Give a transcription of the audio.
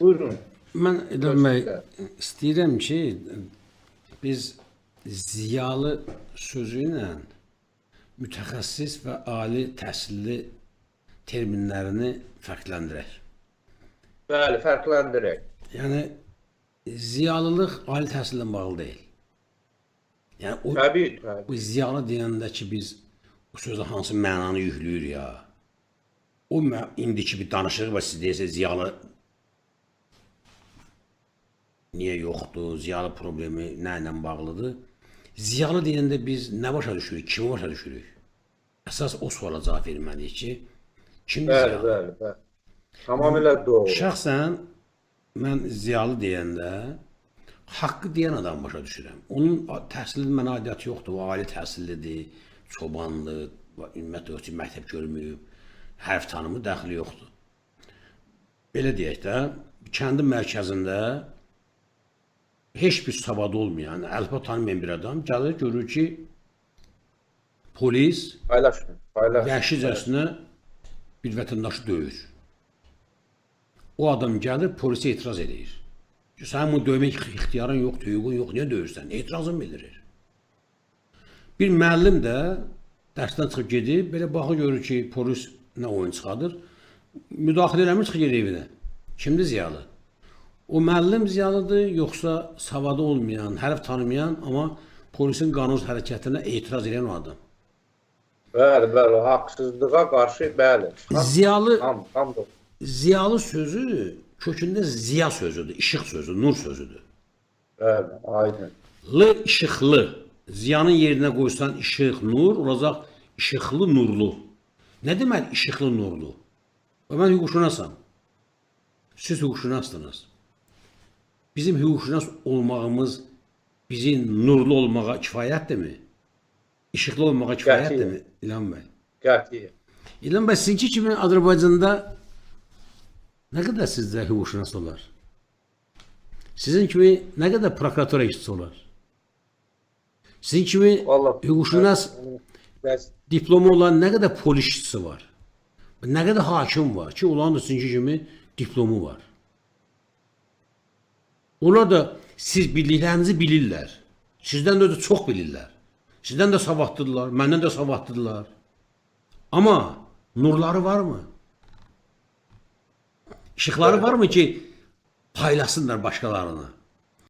Buyurun. Mən İlham bəy Gözlüklər. istəyirəm ki, biz ziyalı sözü ilə mütəxəssis və ali təhsilli terminlərini fərqləndirək. Bəli, fərqləndirək. Yəni ziyalılıq ali təhsillə bağlı deyil. Yəni o Təbii, təbii. bu ziyalı deyəndə ki biz o sözə hansı mənanı yüklüyür ya. O indiki bir danışıq və siz deyəsiniz ziyalı niyə yoxdur, ziyalı problemi ilə bağlıdır? Ziyalı deyəndə biz nə başa düşürük, kimi başa düşürük? Əsas o suala cavab verməliyik ki, kimdir Bəli, ziyalı? bəli, bəli. Tamamilə doğru. Şəxsən mən ziyalı deyəndə haqqı deyən adam başa düşürəm. Onun a- təhsil mənə aidiyyatı yoxdur. O ali təhsillidir, çobandır, ümumiyyətlə heç məktəb görməyib, hərf tanımı dəxli yoxdur. Belə deyək də, kəndin mərkəzində heç bir savadı olmayan, əlifba tanımayan bir adam gəlir görür ki, polis vəhşicəsinə bir vətəndaşı döyür. O adam gəlir, polisə etiraz edir. Ki, sənin bunu döymək ixtiyarın yoxdur, hüququn yox, niyə döyürsən? Etirazını bildirir. Bir müəllim də dərsdən çıxıb gedir, belə baxır görür ki, polis nə oyun çıxardır. Müdaxilə eləmir, çıxır gedir evinə. Kimdir ziyalı? O müəllim ziyalıdır, yoxsa savadı olmayan, hərf tanımayan, amma polisin qanunsuz hərəkətinə etiraz edən o adam? Bəli, bəli, haqsızlığa qarşı bəli. Ziyalı Tam, tam doğru. Ziyalı sözü kökündə ziya sözüdür, işıq sözü, nur sözüdür. Bəli, aydın. Lı işıqlı. Ziyanın yerinə qoysan işıq, nur olacaq işıqlı, nurlu. Nə demək işıqlı, nurlu? Və mən hüquqşünasam. Siz hüquqşünassınız. Bizim hüquqşünas olmağımız bizim nurlu olmağa kifayətdirmi? İşıqlı olmağa kifayətdirmi? İlham bəy. Qətiyyən. İlham bəy, sizinki kimi Azərbaycanda nə qədər sizdə hüquqşünas olar? Sizin kimi nə qədər prokuratura işçisi olar? Sizin kimi hüquqşünas diplomu olan nə qədər polis işçisi var? Nə qədər hakim var ki, onların da sizinki kimi diplomu var. Onlar da siz bildiklərinizi bilirlər. Sizdən də çox bilirlər. Sizdən də savadlıdırlar, məndən də savadlıdırlar. Amma nurları varmı? İşıqları varmı ki, paylasınlar başqalarına?